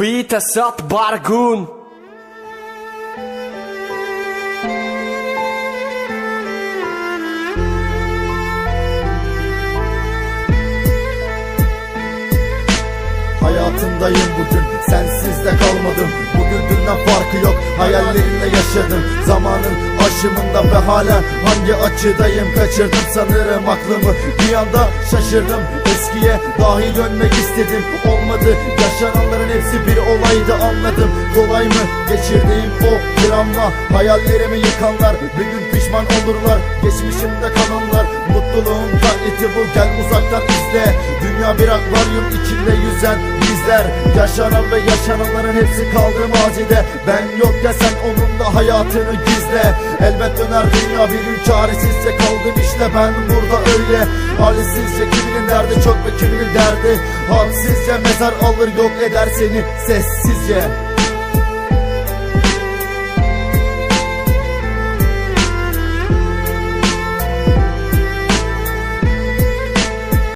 Pita Sat Bargun. Hayatındayım bugün sensiz de kalmadım. Bugün dünden farkı yok hayallerimle yaşadım. Zamanın aşımında ve hala hangi açıdayım Kaçırdım sanırım aklımı. Bir anda şaşırdım Eskiye dahi dönmek istedim. Olmadı Yaşananların hepsi bir olaydı anladım. Kolay mı geçirdiğim o travma Hayallerimi yıkanlar bir gün pişman olurlar. Geçmişimde kalanlar mutluluğun taklidi bu. Gel uzaktan izle. Dünya bir akvaryum içinde yüzen bizler. Yaşanan ve yaşananların hepsi kaldı mazide Ben yokken sen onun da hayatını gizle. Elbet döner dünya bir gün çaresizce kaldım. İşte ben burada öyle. Halsizce kiminin derdi çok ve kiminin derdi. Hadsizce mezar alır yok eder seni sessizce